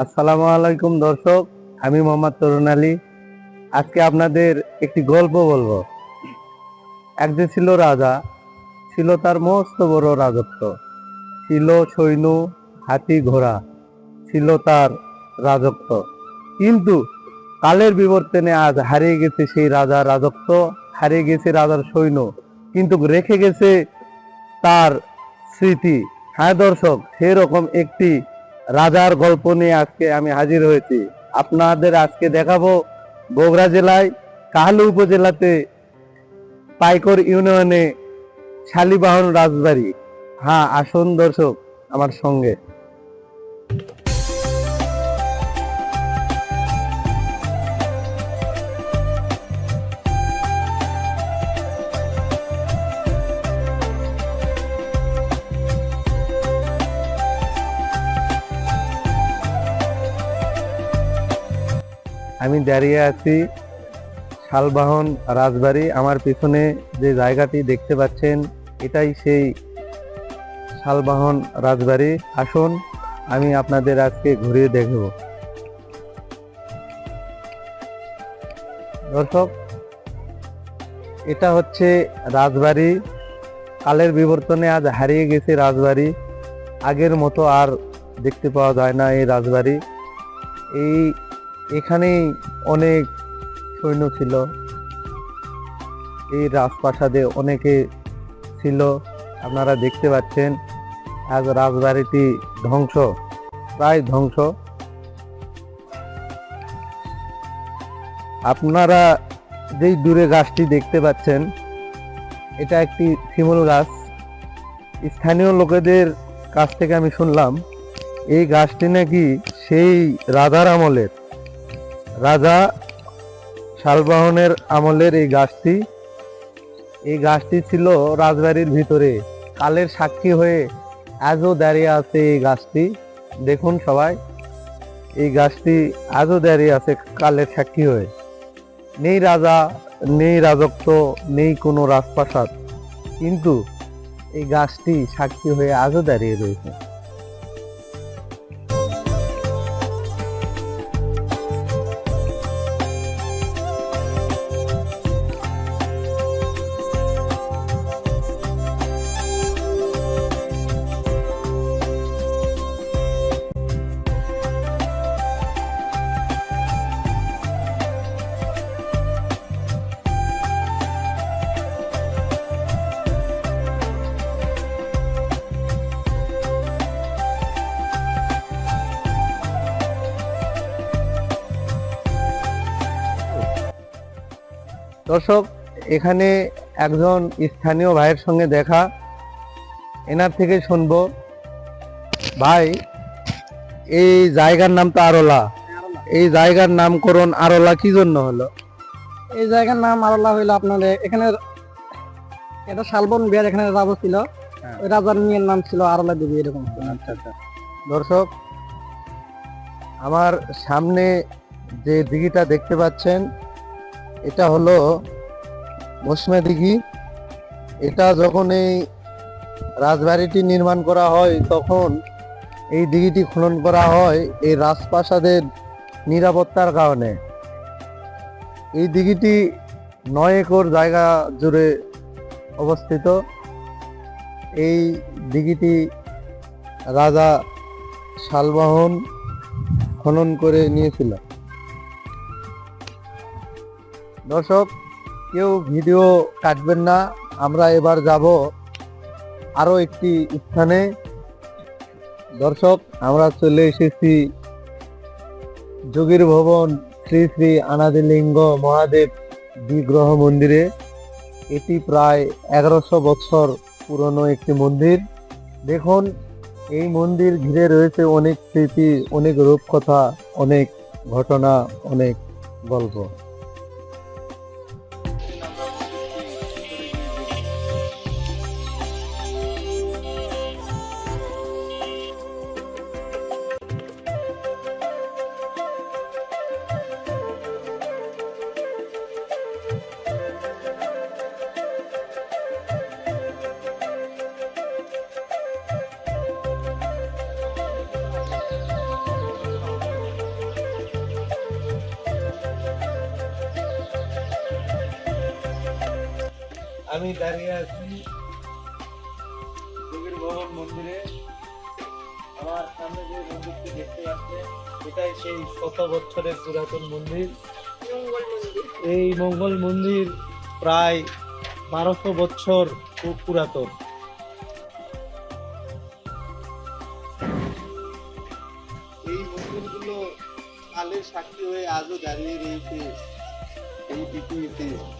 আসসালামু আলাইকুম দর্শক, আমি মোহাম্মদ তরুণ আলী। আজকে আপনাদের একটি গল্প বলব। একদিন ছিল রাজা, ছিল তার মস্ত বড় রাজত্ব। ছিল সৈন্য, হাতি, ঘোড়া, ছিল তার রাজত্ব। কিন্তু কালের বিবর্তনে আজ হারিয়ে গেছে সেই রাজার রাজত্ব, হারিয়ে গেছে রাজার সৈন্য। কিন্তু রেখে গেছে তার স্মৃতি। হ্যাঁ দর্শক, সেরকম একটি রাজার গল্প নিয়ে আজকে আমি হাজির হয়েছি। আপনাদের আজকে দেখাবো বগুড়া জেলায় কাহালু উপজেলাতে পাইকর ইউনিয়নে শালিবাহন রাজবাড়ি। হ্যাঁ আসুন দর্শক আমার সঙ্গে। আমি দাঁড়িয়ে আছি শালবাহন রাজবাড়ি। আমার পিছনে যে জায়গাটি দেখতে পাচ্ছেন, এটাই সেই শালবাহন রাজবাড়ি। আসুন, আমি আপনাদের আজকে ঘুরিয়ে দেখব। দর্শক, এটা হচ্ছে রাজবাড়ি। কালের বিবর্তনে আজ হারিয়ে গেছে রাজবাড়ি। আগের মতো আর দেখতে পাওয়া যায় না এই রাজবাড়ি। এই এখানেই অনেক সৈন্য ছিল। এই রাজপ্রাসাদে অনেকে ছিল। আপনারা দেখতে পাচ্ছেন, আজ রাজবাড়িটি ধ্বংস, প্রায় ধ্বংস। আপনারা যেই দূরে গাছটি দেখতে পাচ্ছেন, এটা একটি শিমুল গাছ। স্থানীয় লোকেদের কাছ থেকে আমি শুনলাম, এই গাছটি নাকি সেই রাধার আমলের। রাজা শালবাহনের আমলের এই গাছটি এই গাছটি ছিল রাজবাড়ির ভিতরে। কালের সাক্ষী হয়ে আজও দাঁড়িয়ে আছে এই গাছটি। দেখুন সবাই, এই গাছটি আজও দাঁড়িয়ে আছে কালের সাক্ষী হয়ে। নেই রাজা, নেই রাজত্ব, নেই কোনো রাজপ্রাসাদ। কিন্তু এই গাছটি সাক্ষী হয়ে আজও দাঁড়িয়ে রয়েছে। দর্শক এখানে একজন স্থানীয় ভাইয়ের সঙ্গে দেখা। এনার থেকে শুনব। ভাই এই জায়গার নাম তো আরোলা। এই জায়গার নামকরণ আরোলা কি জন্য হলো? এই জায়গার নাম আরলা হইল আপনাদের এখানে এটা শালবন বিহার এখানে রাজা ছিল। হ্যাঁ। ওই রাজার মেয়ের নাম ছিল আরলা দেবী এরকম আচ্ছা আচ্ছা। দর্শক আমার সামনে যে দিঘিটা দেখতে পাচ্ছেন এটা হলো মৌসুমে দিঘি। এটা যখন এই রাজবাড়িটি নির্মাণ করা হয়, তখন এই দিঘিটি খনন করা হয় এই রাজপ্রাসাদের নিরাপত্তার কারণে। এই দিঘিটি নয় একর জায়গা জুড়ে অবস্থিত। এই দিঘিটি রাজা শালবাহন খনন করে নিয়েছিল। দর্শক, কেউ ভিডিও কাটবেন না, আমরা এবার যাব আরও একটি স্থানে। দর্শক, আমরা চলে এসেছি যোগীর ভবন শ্রী শ্রী আনাদিলিঙ্গ মহাদেব বিগ্রহ মন্দিরে। এটি প্রায় এগারোশো বছর পুরনো একটি মন্দির। দেখুন, এই মন্দির ঘিরে রয়েছে অনেক স্মৃতি, অনেক রূপকথা, অনেক ঘটনা, অনেক গল্প। আমি দাঁড়িয়ে আছি দেবীর ভবন মন্দিরে। আমার সামনে যে মন্দিরটি দেখতে পাচ্ছেন এটাই সেই শত বছরের পুরাতন মন্দির। এই মঙ্গল মন্দির প্রায় বারোশো বছর পু- পুরাতন। এই মন্দিরগুলো কালের সাক্ষী হয়ে আজও দাঁড়িয়ে রয়েছে এই পৃথিবীতে।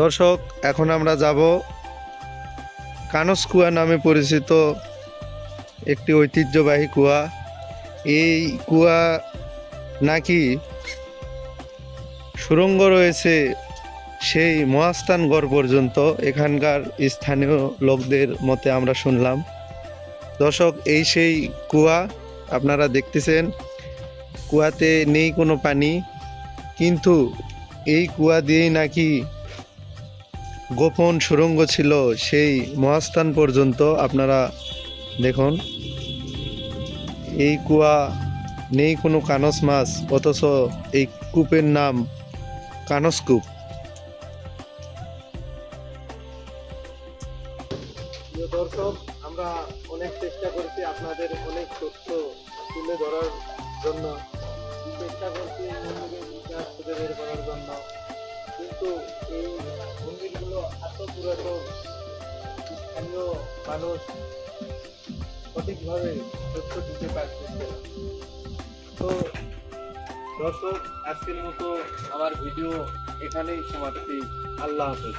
দর্শক এখন আমরা যাব কানস কুয়া নামে পরিচিত একটি ঐতিহ্যবাহী কুয়া। এই কুয়া নাকি সুরঙ্গ রয়েছে সেই মহাস্থানগড় পর্যন্ত এখানকার স্থানীয় লোকদের মতে আমরা শুনলাম। দর্শক, এই সেই কুয়া, আপনারা দেখতেছেন, কুয়াতে নেই কোনো পানি, কিন্তু এই কুয়া দিয়েই নাকি গোপন সুরঙ্গ ছিল সেই মহাস্থান পর্যন্ত। আপনারা দেখুন, এই কুয়া নেই কোনো কানস মাছ, অথচ এই কূপের নাম কানস কূপ। দর্শক, আমরা অনেক চেষ্টা করছি আপনাদের অনেক তথ্য তুলে ধরার জন্য। চেষ্টা করছি খুঁজে বের করার জন্য। কিন্তু এই মন্দিরগুলো এত পুরাতন, স্থানীয় মানুষ সঠিকভাবে তথ্য দিতে পারছেন তো দর্শক আজকের মতো আমার ভিডিও এখানেই সমাপ্তি। আল্লাহ হাফেজ।